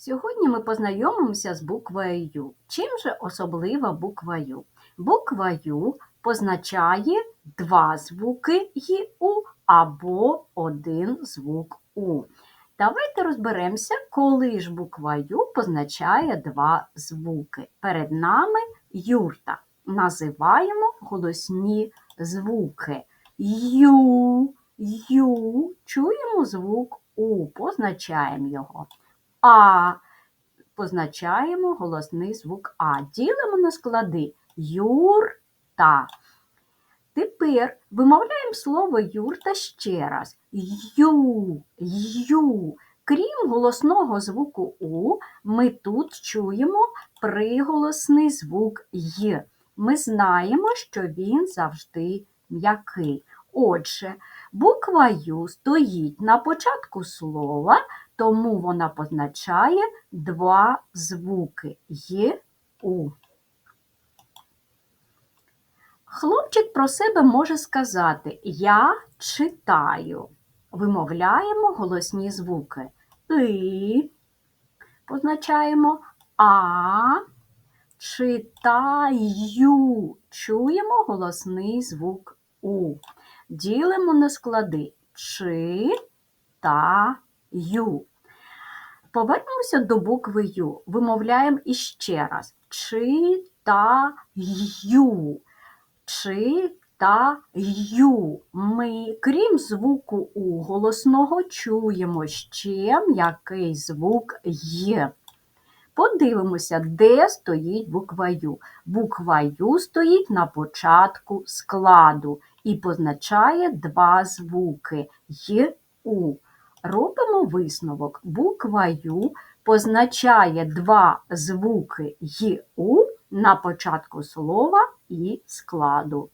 Сьогодні ми познайомимося з буквою. Чим же особлива буква Ю? Буква Ю позначає два звуки Ю або один звук У. Давайте розберемося, коли ж буква Ю позначає два звуки. Перед нами юрта. Називаємо голосні звуки. Ю, ю. Чуємо звук У, позначаємо його. А позначаємо голосний звук А. Ділимо на склади юрта. Тепер вимовляємо слово юрта ще раз. Ю, ю. Крім голосного звуку У, ми тут чуємо приголосний звук Й. Ми знаємо, що він завжди м'який. Отже, буква Ю стоїть на початку слова, тому вона позначає два звуки Й, У. Хлопчик про себе може сказати Я читаю. Вимовляємо голосні звуки. И позначаємо А. Читаю. Чуємо голосний звук У. Ділимо на склади чи та ю. Повернемося до букви Ю. Вимовляємо іще раз. Читаю. Читаю. Ми, крім звуку У голосного, чуємо ще м'який звук Є. Подивимося, де стоїть буква Ю. Буква Ю стоїть на початку складу і позначає два звуки Й, У. Робимо висновок. Буква Ю позначає два звуки Й, У на початку слова і складу.